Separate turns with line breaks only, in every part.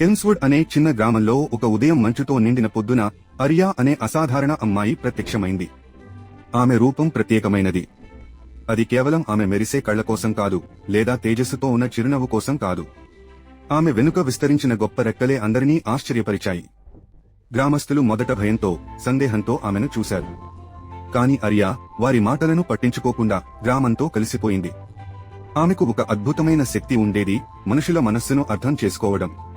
ఎల్మ్స్వుడ్ అనే చిన్న గ్రామంలో ఒక ఉదయం మంచుతో నిండిన పొద్దున అరియా అనే అసాధారణ అమ్మాయి ప్రత్యక్షమైంది. ఆమె రూపం ప్రత్యేకమైనది. అది కేవలం ఆమె మెరిసే కళ్ళ కోసం కాదు లేదా తేజస్సుతో ఉన్న చిరునవ్వు కోసం కాదు. ఆమె వెనుక విస్తరించిన గొప్ప రెక్కలే అందరినీ ఆశ్చర్యపరిచాయి. గ్రామస్తులు మొదట భయంతో సందేహంతో ఆమెను చూశారు. కాని అరియా వారి మాటలను పట్టించుకోకుండా గ్రామంతో కలిసిపోయింది. ఆమెకు ఒక అద్భుతమైన శక్తి ఉండేది మనుషుల మనస్సును అర్థం చేసుకోవడం.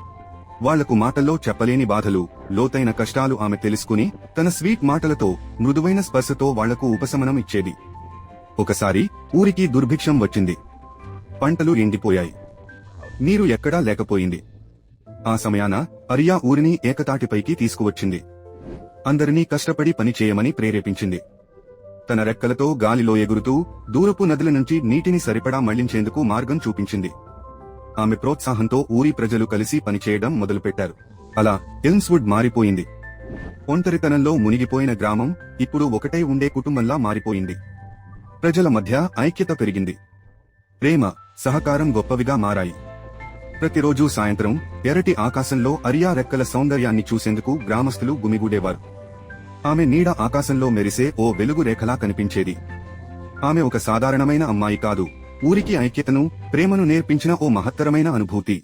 వాళ్ళకు మాటల్లో చెప్పలేని బాధలు లోతైన కష్టాలు ఆమె తెలుసుకుని తన స్వీట్ మాటలతో మృదువైన స్పర్శతో వాళ్ళకు ఉపశమనం ఇచ్చేది. ఒకసారి ఊరికి దుర్భిక్షం వచ్చింది. పంటలు ఎండిపోయాయి. నీరు ఎక్కడా లేకపోయింది. ఆ సమయాన అరియా ఊరిని ఏకతాటిపైకి తీసుకువచ్చింది. అందరినీ కష్టపడి పని చేయమని ప్రేరేపించింది. తన రెక్కలతో గాలిలో ఎగురుతూ దూరపు నదుల నుంచి నీటిని సరిపడా మళ్ళించేందుకు మార్గం చూపించింది. ఆమె ప్రోత్సాహంతో ఊరి ప్రజలు కలిసి పనిచేయడం మొదలుపెట్టారు. అలా ఎల్మ్స్వుడ్ మారిపోయింది. ఒంటరితనంలో మునిగిపోయిన గ్రామం ఇప్పుడు ఒకటై ఉండే కుటుంబంలా మారిపోయింది. ప్రజల మధ్య ఐక్యత పెరిగింది. ప్రేమ సహకారం గొప్పవిగా మారాయి. ప్రతిరోజూ సాయంత్రం ఎరటి ఆకాశంలో అరియా రెక్కల సౌందర్యాన్ని చూసేందుకు గ్రామస్తులు గుమిగూడేవారు. ఆమె నీడ ఆకాశంలో మెరిసే ఓ వెలుగు రేఖలా కనిపించేది. ఆమె ఒక సాధారణమైన అమ్మాయి కాదు. ఊరికి ఐక్యతను ప్రేమను నేర్పించిన ఓ మహత్తరమైన అనుభూతి.